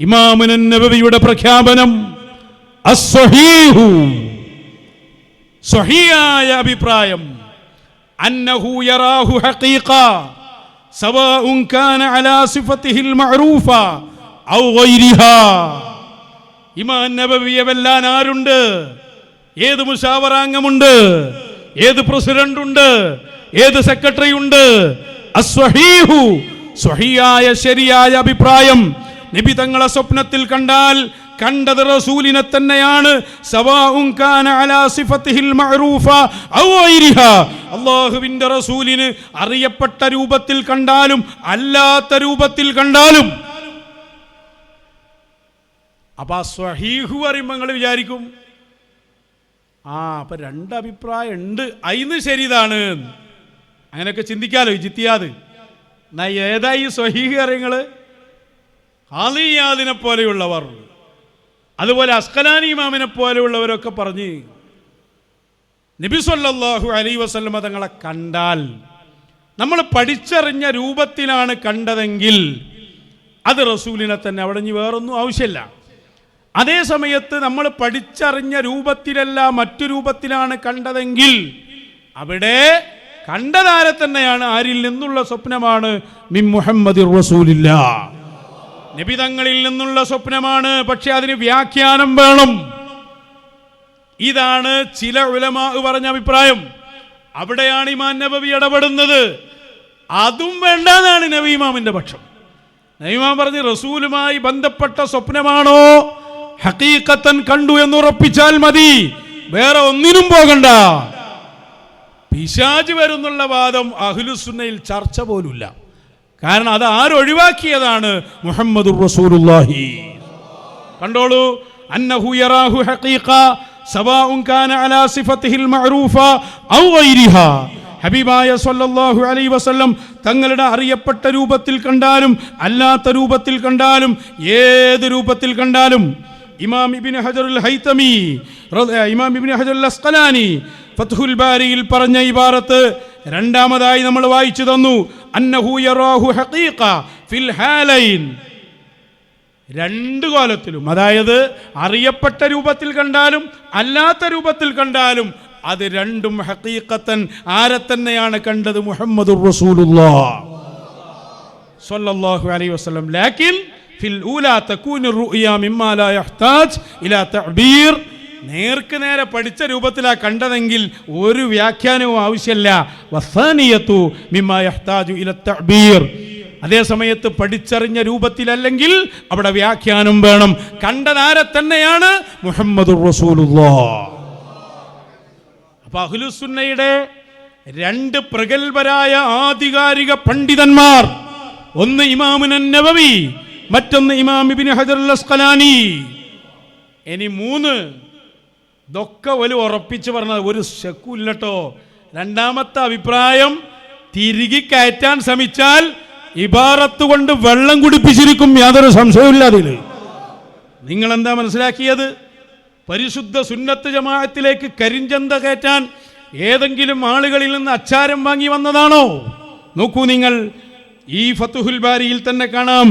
ഇമാമുൻ നബവിയുടെ പ്രഖ്യാപനം സ്വഹിയായ അഭിപ്രായം. അന്നഹു യറാഹു ഹഖീഖ. സവാഉൻ കാന അലാ സിഫത്തിഹിൽ മഅറൂഫ ഔ ഗൈരിഹാ. ഇമാം നബവിയെ വെല്ലാൻ ആരുണ്ട്? ഏത് മുഷാവറാംഗമുണ്ട്? ഏത് പ്രസിഡന്റ് ഉണ്ട് ഏത് സെക്രട്ടറി ഉണ്ട് അസ്വഹീഹു സ്വഹിയായ ശരിയായ അഭിപ്രായം. നബി തങ്ങളെ സ്വപ്നത്തിൽ കണ്ടാൽ കണ്ടത് റസൂലിനെ തന്നെയാണ്. അള്ളാഹുവിന്റെ റസൂലിന് അറിയപ്പെട്ട രൂപത്തിൽ കണ്ടാലും അല്ലാത്ത രൂപത്തിൽ കണ്ടാലും. അപ്പൊ ആ സ്വഹീഹു പറയുമ്പോൾ നിങ്ങൾ വിചാരിക്കും ആ അപ്പൊ രണ്ട് അഭിപ്രായം ഉണ്ട്. അയിന്ന് ശരിതാണ്. അങ്ങനെയൊക്കെ ചിന്തിക്കാലോ ജിത്തിയാത് എന്നാ ഏതായി സ്വഹീഹ് അറിയങ്ങൾ ഹാലിയാദിനെ പോലെയുള്ളവർ. അതുപോലെ അസ്കലാനി ഇമാമിനെ പോലെയുള്ളവരൊക്കെ പറഞ്ഞ് നബി സല്ലല്ലാഹു അലൈഹി വസല്ലമ തങ്ങളെ കണ്ടാൽ നമ്മൾ പഠിച്ചറിഞ്ഞ രൂപത്തിലാണ് കണ്ടതെങ്കിൽ അത് റസൂലിനെ തന്നെ അവിടെ ഇനി വേറൊന്നും ആവശ്യമില്ല. അതേ സമയത്ത് നമ്മൾ പഠിച്ചറിഞ്ഞ രൂപത്തിലല്ല മറ്റു രൂപത്തിലാണ് കണ്ടതെങ്കിൽ അവിടെ കണ്ടതാരെ തന്നെയാണ് ആരിൽ നിന്നുള്ള സ്വപ്നമാണ് മിൻ മുഹമ്മദ് റസൂലില്ല. നബിതങ്ങളിൽ നിന്നുള്ള സ്വപ്നമാണ് പക്ഷെ അതിന് വ്യാഖ്യാനം വേണം. ഇതാണ് ചില ഉലമാ പറഞ്ഞ അഭിപ്രായം. അവിടെയാണ് ഇമാൻ നബവി ഇടപെടുന്നത്. അതും വേണ്ടെന്നാണ് നബീമാമിന്റെ പക്ഷം. നബിമാൻ പറഞ്ഞ് റസൂലുമായി ബന്ധപ്പെട്ട സ്വപ്നമാണോ? ഹക്കീക്കത്തൻ കണ്ടു എന്ന് ഉറപ്പിച്ചാൽ മതി. വേറെ ഒന്നിനും പോകണ്ട. പിശാജ് വരുന്നുള്ള വാദം അഹ്ലുസുന്നയിൽ ചർച്ച പോലുമില്ല. കാരണം അത് ആരൊഴിവാക്കിയതാണ് മുഹമ്മദ് റസൂലുള്ളാഹി. കണ്ടോളൂ? അന്നഹു യറാഹു ഹഖീഖ സവാഉൻ കാന അലാ സിഫത്തിഹിൽ മഅറൂഫ ഔ ഗൈരിഹാ. ഹബീബായ സല്ലല്ലാഹു അലൈഹി വസല്ലം തങ്ങളുടെ അറിയപ്പെട്ട രൂപത്തിൽ കണ്ടാലും അല്ലാത്ത രൂപത്തിൽ കണ്ടാലും ഏത് രൂപത്തിൽ കണ്ടാലും ഇമാം ഇബിൻ ഹജറുൽ ഹൈതമി ഇമാം ഇബിൻ ഹജറുൽ അസ്ഖലാനി ഫത്ഹുൽ ബാരിയിൽ പറഞ്ഞ ഇബാറത്ത് രണ്ടാമതായി നമ്മൾ വായിച്ചു തന്നു. അന്നഹു യറാഹു ഹഖീഖ ഫിൽ ഹാലൈൻ. രണ്ട് കോലത്തിലും അതായത് അറിയപ്പെട്ട രൂപത്തിൽ കണ്ടാലും അല്ലാത്ത രൂപത്തിൽ കണ്ടാലും അത് രണ്ടും ഹഖീഖത്തൻ ആരെ തന്നെയാണ് കണ്ടത്? മുഹമ്മദ് സല്ലല്ലാഹു അലൈഹി വസല്ലം. ഫിൽ തകൂനു മിമ്മാ ലാ യഹ്താജ് ഇലാ തഅബീർ. നേർക്ക് നേരെ പഠിച്ച രൂപത്തിലാ കണ്ടതെങ്കിൽ ഒരു വ്യാഖ്യാനവും ആവശ്യമില്ല. വസാനിയത്തു മിമ്മാജു യഹ്താജു ഇല അതേ സമയത്ത് പഠിച്ചറിഞ്ഞ രൂപത്തിലല്ലെങ്കിൽ അവിടെ വ്യാഖ്യാനം വേണം. കണ്ടതാരെ തന്നെയാണ്? മുഹമ്മദ് അപ്പൊ അഹ്ലുസുന്നയുടെ രണ്ട് പ്രഗത്ഭരായ ആധികാരിക പണ്ഡിതന്മാർ. ഒന്ന് ഇമാമുനൻ നബവി മറ്റൊന്ന് ഇമാം ഇബ്നു ഹജർ അസ്കലാനി ഇനി മൂന്ന് ഇതൊക്കെ ഒരു ഉറപ്പിച്ച് പറഞ്ഞത് ഒരു ശക്കുല്ലട്ടോ രണ്ടാമത്തെ അഭിപ്രായം തിരികെ കയറ്റാൻ ശ്രമിച്ചാൽ ഇബാറത്ത് കൊണ്ട് വെള്ളം കുടിപ്പിച്ചിരിക്കും യാതൊരു സംശയമില്ല നിങ്ങൾ എന്താ മനസ്സിലാക്കിയത്? പരിശുദ്ധ സുന്നത്ത് ജമാഅത്തിലേക്ക് കരിഞ്ചന്ത കയറ്റാൻ ഏതെങ്കിലും ആളുകളിൽ നിന്ന് അച്ചാരം വാങ്ങി വന്നതാണോ? നോക്കൂ നിങ്ങൾ ഈ ഫത്തുഹുൽ ബാരിയിൽ തന്നെ കാണാം.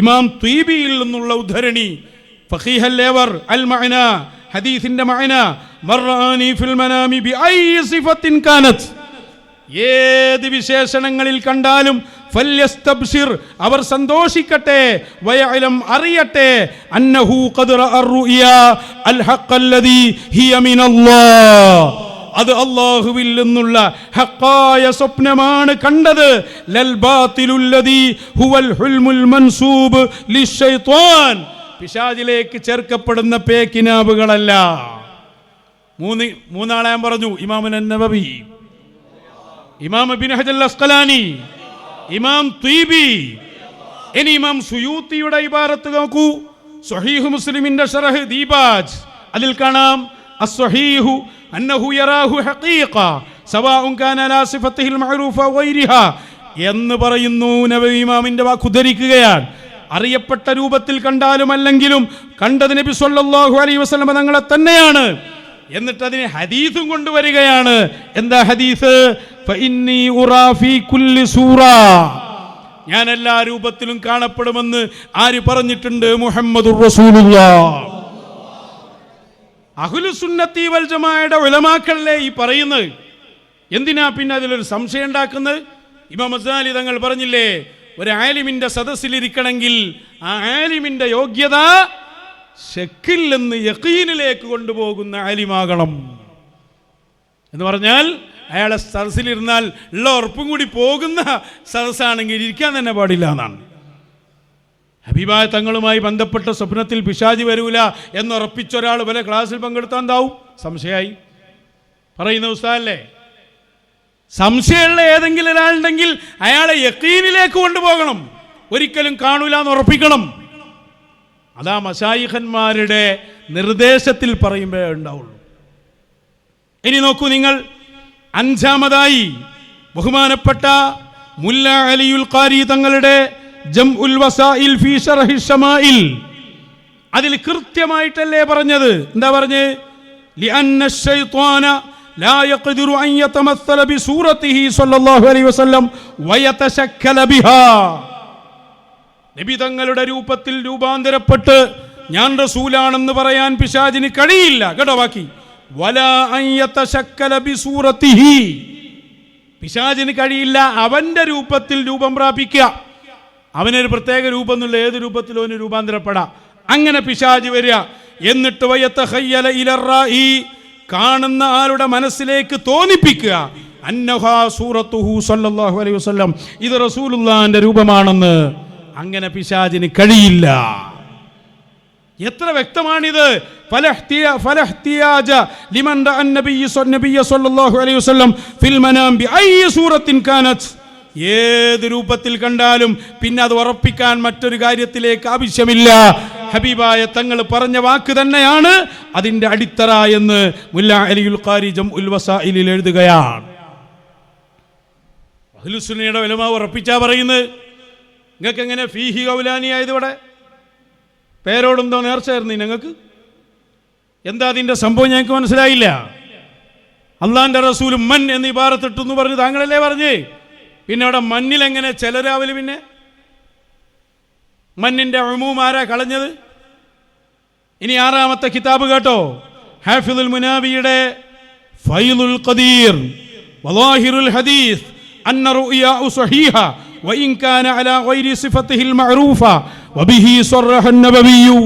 ഇമാം ത്വീബിയിൽ നിന്നുള്ള ഉദ്ധരണി ഫഖീഹൽ ലേവർ അൽ മഅന ഹദീസിന്റെ മഅന മർറാനി ഫിൽ മനാമി ബി ഐ സിഫത്തിൻ കാനത്. ഏത് വിശേഷണങ്ങളിൽ കണ്ടാലും ഫല്യസ്തബ്ശിർ അവർ സന്തോഷിക്കട്ടെ വയലം അറിയട്ടെ അന്നഹു ഖദറ അർറുയ അൽ ഹഖല്ലദി ഹിയ മിനല്ലാഹ്. അത് അല്ലാഹുവിൽ നിന്നുള്ള ഹഖായ സ്വപ്നമാണ് കണ്ടത്. ലൽ ബാത്തിലുല്ലദി ഹുവൽ ഹുൽമുൽ മൻസൂബ് ലിശൈത്വാൻ. പിശാചിലേക്ക് ചേർക്കപ്പെടുന്ന പേക്കിനാവുകളല്ല. മൂന്ന് മൂന്നാളെ ഞാൻ പറഞ്ഞു ഇമാമുൻ ഇമാം ഇബ്നു ഹജൽ അസ്ഖലാനി ഇമാം ത്വീബി. ഇനി ഇമാം സുയൂത്തിയുടെ ഇബാറത്ത് നോക്കൂ. സ്വഹീഹു മുസ്ലിമിന്റെ ഷറഹ് ദീപാജ്. അതിൽ കാണാം അസ്വഹീഹു അന്നഹു യറാഹു ഹഖീഖ സവാഉൻ കാന ലാ സിഫത്തിഹിൽ മഅറൂഫ വൈരിഹ എന്ന് പറയുന്നു നബി ഇമാമിന്റെ വാക്ക് ഉദ്ധരിക്കുകയാണ്. അറിയപ്പെട്ട രൂപത്തിൽ കണ്ടാലും അല്ലെങ്കിലും കണ്ടത് നബി സല്ലല്ലാഹു അലൈഹി വസല്ലം തങ്ങളെ തന്നെയാണ്. എന്നിട്ട് അതിനെ ഹദീസും കൊണ്ടുവരികയാണ്. എന്താ ഹദീസ്? സൂറ. ഞാൻ എല്ലാ രൂപത്തിലും കാണപ്പെടുമെന്ന് ആര് പറഞ്ഞിട്ടുണ്ട്? മുഹമ്മദ് വൽ ജമാഅയുടെ ഉലമാക്കളല്ലേ ഈ പറയുന്നത്? എന്തിനാ പിന്നെ അതിലൊരു സംശയം ഉണ്ടാക്കുന്നത്? ഇമാം മസാലി തങ്ങൾ പറഞ്ഞില്ലേ ഒരു ആലിമിന്റെ സദസ്സിലിരിക്കണമെങ്കിൽ ആ ആലിമിന്റെ യോഗ്യത ഷെക്കിൽ നിന്ന് യക്കീനിലേക്ക് കൊണ്ടുപോകുന്ന ആലിമാകണം. എന്ന് പറഞ്ഞാൽ അയാളെ സദസ്സിലിരുന്നാൽ ഉള്ള ഉറപ്പും കൂടി പോകുന്ന സദസ്സാണെങ്കിൽ ഇരിക്കാൻ തന്നെ പാടില്ല എന്നാണ്. ഹബീബായ തങ്ങളുമായി ബന്ധപ്പെട്ട സ്വപ്നത്തിൽ പിശാജി വരൂല എന്നുറപ്പിച്ചൊരാൾ വല്ല ക്ലാസ്സിൽ പങ്കെടുത്താൻ താവും? സംശയമായി. പറയുന്ന ഉസ്താദല്ലേ? സംശയമുള്ള ഏതെങ്കിലും ഒരാളുണ്ടെങ്കിൽ അയാളെ യക്കീനിലേക്ക് കൊണ്ടുപോകണം. ഒരിക്കലും കാണൂല എന്ന് ഉറപ്പിക്കണം. അതാ മഷായിഖന്മാരുടെ നിർദ്ദേശത്തിൽ പറയുമ്പോഴേ ഉണ്ടാവുള്ളൂ. ഇനി നോക്കൂ നിങ്ങൾ. അഞ്ചാമതായി ബഹുമാനപ്പെട്ട മുല്ല അലിയുൽ ഖാരി തങ്ങളുടെ ഫീ അതിൽ കൃത്യമായിട്ടല്ലേ പറഞ്ഞത്? എന്താ പറഞ്ഞ്? ലിഅന്ന لا يقدر أن يتمثل بصورته صلى الله عليه وسلم ويتشكل بها നബി തങ്ങളുടെ രൂപത്തിൽ രൂപാന്തരപ്പെട്ട് ഞാൻ റസൂലാണെന്ന് പറയാൻ പിശാചിന് കഴിയില്ല കേട്ടോ ബാക്കി വലാ അൻ യതശക്കല ബിസൂറത്തിഹി പിശാചിന് കഴിയില്ല അവന്റെ രൂപത്തിൽ രൂപം പ്രാപിക്കുക അവനൊരു പ്രത്യേക രൂപം എന്നുള്ള ഏത് രൂപത്തിലും അവന് രൂപാന്തരപ്പെടാം അങ്ങനെ പിശാജ് വരിക എന്നിട്ട് വയത്ത ഹയ്യല ഇലറായി കാണുന്ന ആളുടെ മനസ്സിലേക്ക് തോന്നിപ്പിക്കുക. സൂറത്തുഹു സല്ലല്ലാഹു അലൈഹി വസല്ലം. ഇത് റസൂലുള്ളാന്റെ രൂപമാണെന്ന് അങ്ങനെ പിശാചിന് കഴിയില്ല. എത്ര വ്യക്തമാണിത്? ഏത് രൂപത്തിൽ കണ്ടാലും പിന്നെ അത് ഉറപ്പിക്കാൻ മറ്റൊരു കാര്യത്തിലേക്ക് ആവശ്യമില്ല. ഹബീബായ തങ്ങൾ പറഞ്ഞ വാക്ക് തന്നെയാണ്. അതിന്റെ അടിത്തറ എന്ന് മുല്ല അലിയുൽ ഖാരിജം ഉൽവസായിലിൽ ഉൽ വസായിലിൽ എഴുതുകയാണ്. അഹ്ലുസുന്നയുടെ വിലമ ഉറപ്പിച്ചാ പറയുന്നത്. നിങ്ങൾക്ക് എങ്ങനെ ഫീഹി കൗലാനിയായത് ഇവിടെ? പേരോടെന്തോ നേർച്ചയായിരുന്നു ഞങ്ങൾക്ക്? എന്താ അതിന്റെ സംഭവം ഞങ്ങൾക്ക് മനസ്സിലായില്ല. അള്ളാന്റെ റസൂലും മൻ എന്ന് ഇബാറത്തിട്ടു എന്ന് പറഞ്ഞ് താങ്കളല്ലേ പറഞ്ഞേ? പിന്നെ അവിടെ മണ്ണിൽ എങ്ങനെ ചിലരാവൽ പിന്നെ? മന്നിന്റെ അഴുമൂമാരാ കളഞ്ഞത്? ഇനി ആറാമത്തെ കിതാബ് കേട്ടോ. ഹാഫിദുൽ മുനാബിയുടെ ഫൈലുൽ ഖദീർ വലാഹിറുൽ ഹദീസ് അന്ന റുയാഉ സഹീഹ വഇൻ കാന അലാ ഗൈരി സിഫത്തിഹിൽ മഅറൂഫ വബിഹി സറഹ നബവിയു.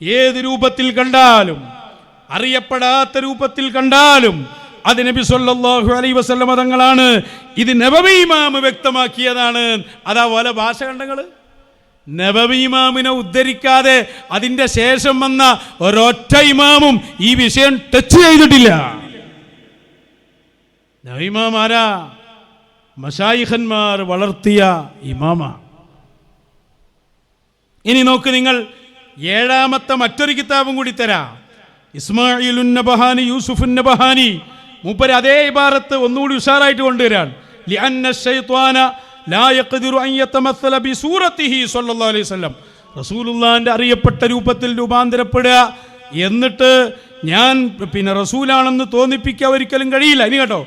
ഏത് രൂപത്തിൽ കണ്ടാലും അറിയപ്പെടാത്ത രൂപത്തിൽ കണ്ടാലും അത് നബി സല്ലല്ലാഹു അലൈഹി വസല്ലം തങ്ങളാണ്. ഇത് നബവി ഇമാം വ്യക്തമാക്കിയതാണ്. അതാ പോലെ ഭാഷ കണ്ടങ്ങൾ നബവി ഇമാമിനെ ഉദ്ധരിക്കാതെ അതിന്റെ ശേഷം വന്ന ഒരൊറ്റ ഇമാമും ഈ വിഷയം ടച്ച് ചെയ്തിട്ടില്ല. നബി ഇമാം ആരാ? മഷായിഖന്മാർ വളർത്തിയ ഇമാമ. ഇനി നോക്ക് നിങ്ങൾ ഏഴാമത്തെ മറ്റൊരു കിതാബും കൂടി തരാ. ഇസ്മായിലുൻ നബഹാനി യൂസുഫുൻ അതേ ഇബാറത്ത് ഒന്നുകൂടി ഉഷാറായിട്ട് കൊണ്ടുവരാൻ. അറിയപ്പെട്ട രൂപത്തിൽ രൂപാന്തരപ്പെടുക എന്നിട്ട് ഞാൻ പിന്നെ റസൂലാണെന്ന് തോന്നിപ്പിക്കുക ഒരിക്കലും കഴിയില്ല. ഇനി കേട്ടോ.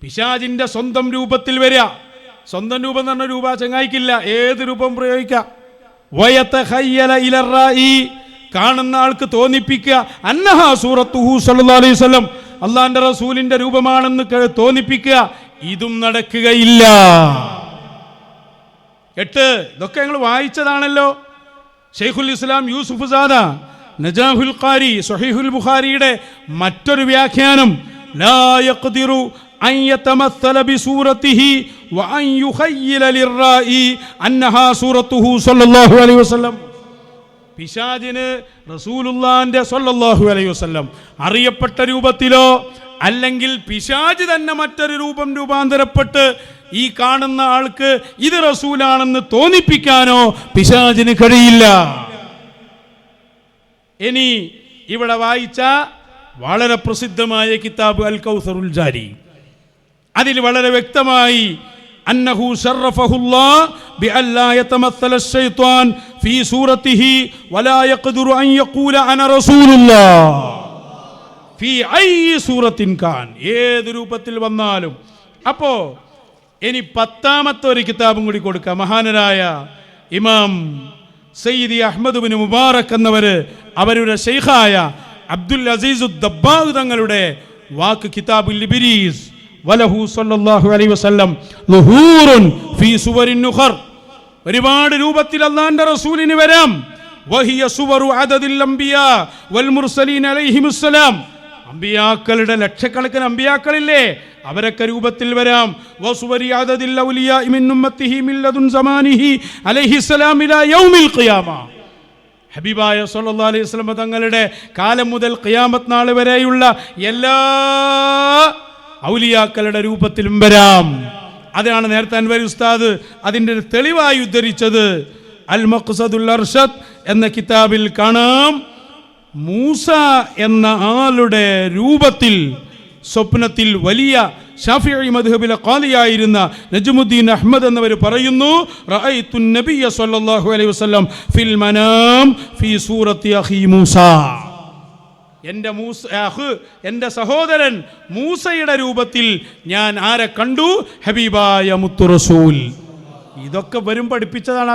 പിശാജിന്റെ സ്വന്തം രൂപത്തിൽ വരിക. സ്വന്തം രൂപം എന്ന് പറഞ്ഞ രൂപ ചങ്ങായിക്കില്ല. ഏത് രൂപം പ്രയോഗിക്കാം കാണുന്ന ആൾക്ക് തോന്നിപ്പിക്കുക. അന്നഹ സൂറത്തുഹു അലൈഹി വസല്ലം. അള്ളാന്റെ റസൂലിന്റെ രൂപമാണെന്ന് തോന്നിപ്പിക്കുക ഇതും നടക്കുകയില്ല. എട്ട് ഇതൊക്കെ ഞങ്ങൾ വായിച്ചതാണല്ലോ. ഷെയ്ഖുൽ ഇസ്ലാം യൂസുഫ് സാദ നജാഹുൽ ഖാരി സൊഹീഹുൽ ബുഖാരിയുടെ മറ്റൊരു വ്യാഖ്യാനം ലാ യഖ്ദിറു യതമസ്സല വ അൻ യുഖയ്യില സല്ലല്ലാഹു അലൈഹി വസല്ലം. പിശാജിന് റസൂലുല്ലാന്റെ സൊല്ലാഹു അലൈഹി വസല്ലം അറിയപ്പെട്ട രൂപത്തിലോ അല്ലെങ്കിൽ പിശാജ് തന്നെ മറ്റൊരു രൂപം രൂപാന്തരപ്പെട്ട് ഈ കാണുന്ന ആൾക്ക് ഇത് റസൂലാണെന്ന് തോന്നിപ്പിക്കാനോ പിശാജിന് കഴിയില്ല. ഇനി ഇവിടെ വായിച്ച വളരെ പ്രസിദ്ധമായ കിതാബ് അൽ കൗസറുൽ ജാരി. അതിൽ വളരെ വ്യക്തമായി അന്നഹു ശറഫഹുല്ലാ ബിഅല്ലാ യതമസ്സല الشيطان في صورته ولا يقدر أن يقول أنا رسول الله ഫി ഐ സൂറത്തിൻ ഖാൻ ഏത് രൂപത്തിൽ വന്നാലും അപ്പോ ഇനി പത്താമത്തെ ഒരു കിതാബും കൂടി കൊടുക്കാം മഹാനരായ ഇമാം സയ്യിദി അഹമ്മദ് ബിൻ മുബാറക് എന്നവര് അവരുടെ ഷെയ്ഖായ അബ്ദുൽ അസീസ് ദബ്ബാഗ് തങ്ങളുടെ വാക്ക് കിതാബുൽ ലിബിരീസ് വലഹു സല്ലല്ലാഹു അലൈഹി വസല്ലം ലുഹൂറുൻ ഫീ സുവരിൻ നുഖർ. ഒരുപാട് രൂപത്തിൽ അള്ളാന്റെ റസൂലിന് വരാം. വഹിയ സുവറു അദദിൽ അംബിയാ വൽ മുർസലീൻ അലൈഹിമുസ്സലാം അമ്പിയാക്കളുടെ ലക്ഷക്കണക്കിന് അമ്പിയാക്കളില്ലേ അവരൊക്കെ രൂപത്തിൽ വരാം. ഹബീബായ സല്ലല്ലാഹു അലൈഹി വസല്ലം തങ്ങളുടെ കാലം മുതൽ ഖിയാമത്ത് നാൾ വരെയുള്ള എല്ലാ ഔലിയാക്കളുടെ രൂപത്തിലും വരാം. അതാണ് നേരത്തെ അൻവർ ഉസ്താദ് അതിന്റെ തെളിവായി ഉദ്ധരിച്ചത്. അൽ മഖ്സദുൽ അർഷദ് എന്ന കിതാബിൽ കാണാം. മൂസ എന്ന ആളുടെ രൂപത്തിൽ സ്വപ്നത്തിൽ വലിയ ഷാഫിഈ മദ്ഹബിലെ ഖാദിയായിരുന്ന നജ്മുദ്ദീൻ അഹ്മദ് എന്നവർ പറയുന്നു റഅയ്തു നബിയ സല്ലല്ലാഹു അലൈഹി വസല്ലം ഫിൽ മനാം ഫീ സൂറത്തി അഖി മൂസ. എന്റെ മൂസ എന്റെ സഹോദരൻ മൂസയുടെ രൂപത്തിൽ ഞാൻ ആരെ കണ്ടു? ഹബീബായ മുത്തുറസൂൽ ഇതൊക്കെ വരും പഠിപ്പിച്ചതാണ്